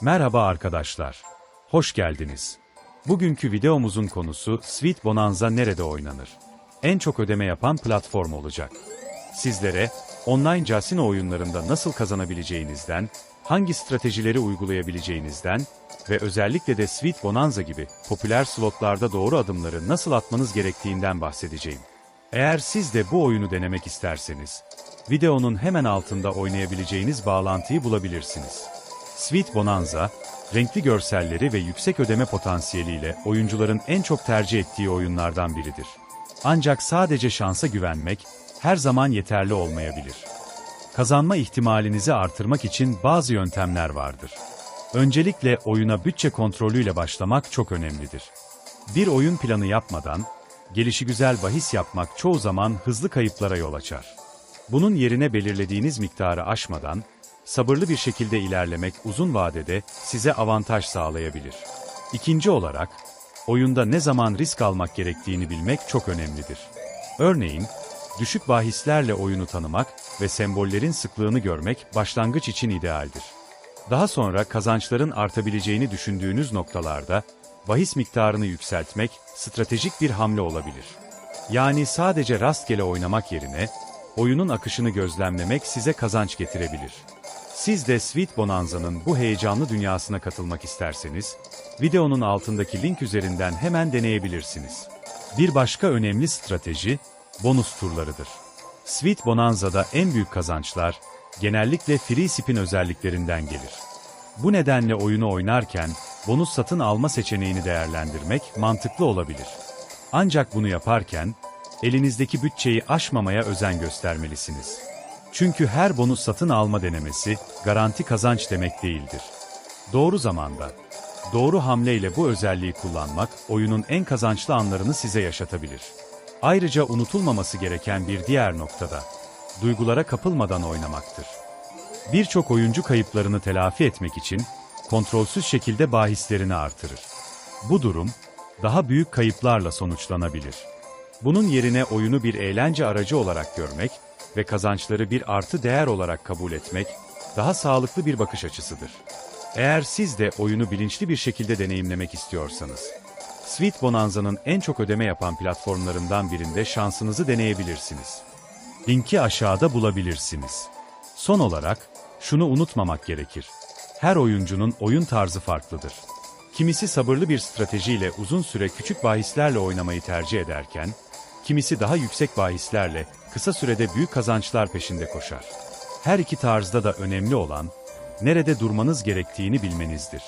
Merhaba arkadaşlar. Hoş geldiniz. Bugünkü videomuzun konusu Sweet Bonanza nerede oynanır? En çok ödeme yapan platform olacak. Sizlere online casino oyunlarında nasıl kazanabileceğinizden, hangi stratejileri uygulayabileceğinizden ve özellikle de Sweet Bonanza gibi popüler slotlarda doğru adımları nasıl atmanız gerektiğinden bahsedeceğim. Eğer siz de bu oyunu denemek isterseniz, videonun hemen altında oynayabileceğiniz bağlantıyı bulabilirsiniz. Sweet Bonanza, renkli görselleri ve yüksek ödeme potansiyeliyle oyuncuların en çok tercih ettiği oyunlardan biridir. Ancak sadece şansa güvenmek her zaman yeterli olmayabilir. Kazanma ihtimalinizi artırmak için bazı yöntemler vardır. Öncelikle oyuna bütçe kontrolüyle başlamak çok önemlidir. Bir oyun planı yapmadan, gelişigüzel bahis yapmak çoğu zaman hızlı kayıplara yol açar. Bunun yerine belirlediğiniz miktarı aşmadan, sabırlı bir şekilde ilerlemek uzun vadede size avantaj sağlayabilir. İkinci olarak, oyunda ne zaman risk almak gerektiğini bilmek çok önemlidir. Örneğin, düşük bahislerle oyunu tanımak ve sembollerin sıklığını görmek başlangıç için idealdir. Daha sonra kazançların artabileceğini düşündüğünüz noktalarda bahis miktarını yükseltmek stratejik bir hamle olabilir. Yani sadece rastgele oynamak yerine oyunun akışını gözlemlemek size kazanç getirebilir. Siz de Sweet Bonanza'nın bu heyecanlı dünyasına katılmak isterseniz, videonun altındaki link üzerinden hemen deneyebilirsiniz. Bir başka önemli strateji, bonus turlarıdır. Sweet Bonanza'da en büyük kazançlar, genellikle free spin özelliklerinden gelir. Bu nedenle oyunu oynarken, bonus satın alma seçeneğini değerlendirmek mantıklı olabilir. Ancak bunu yaparken, elinizdeki bütçeyi aşmamaya özen göstermelisiniz. Çünkü her bonus satın alma denemesi, garanti kazanç demek değildir. Doğru zamanda, doğru hamleyle bu özelliği kullanmak, oyunun en kazançlı anlarını size yaşatabilir. Ayrıca unutulmaması gereken bir diğer noktada, duygulara kapılmadan oynamaktır. Birçok oyuncu kayıplarını telafi etmek için, kontrolsüz şekilde bahislerini artırır. Bu durum, daha büyük kayıplarla sonuçlanabilir. Bunun yerine oyunu bir eğlence aracı olarak görmek ve kazançları bir artı değer olarak kabul etmek, daha sağlıklı bir bakış açısıdır. Eğer siz de oyunu bilinçli bir şekilde deneyimlemek istiyorsanız, Sweet Bonanza'nın en çok ödeme yapan platformlarından birinde şansınızı deneyebilirsiniz. Linki aşağıda bulabilirsiniz. Son olarak, şunu unutmamak gerekir. Her oyuncunun oyun tarzı farklıdır. Kimisi sabırlı bir stratejiyle uzun süre küçük bahislerle oynamayı tercih ederken, kimisi daha yüksek bahislerle kısa sürede büyük kazançlar peşinde koşar. Her iki tarzda da önemli olan, nerede durmanız gerektiğini bilmenizdir.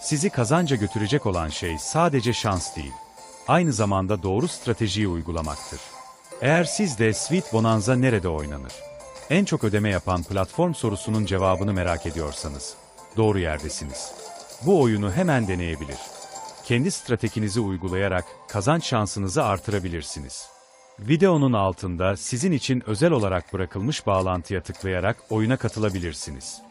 Sizi kazanca götürecek olan şey sadece şans değil, aynı zamanda doğru stratejiyi uygulamaktır. Eğer siz de Sweet Bonanza nerede oynanır? En çok ödeme yapan platform sorusunun cevabını merak ediyorsanız, doğru yerdesiniz. Bu oyunu hemen deneyebilir. Kendi stratejinizi uygulayarak kazanç şansınızı artırabilirsiniz. Videonun altında sizin için özel olarak bırakılmış bağlantıya tıklayarak oyuna katılabilirsiniz.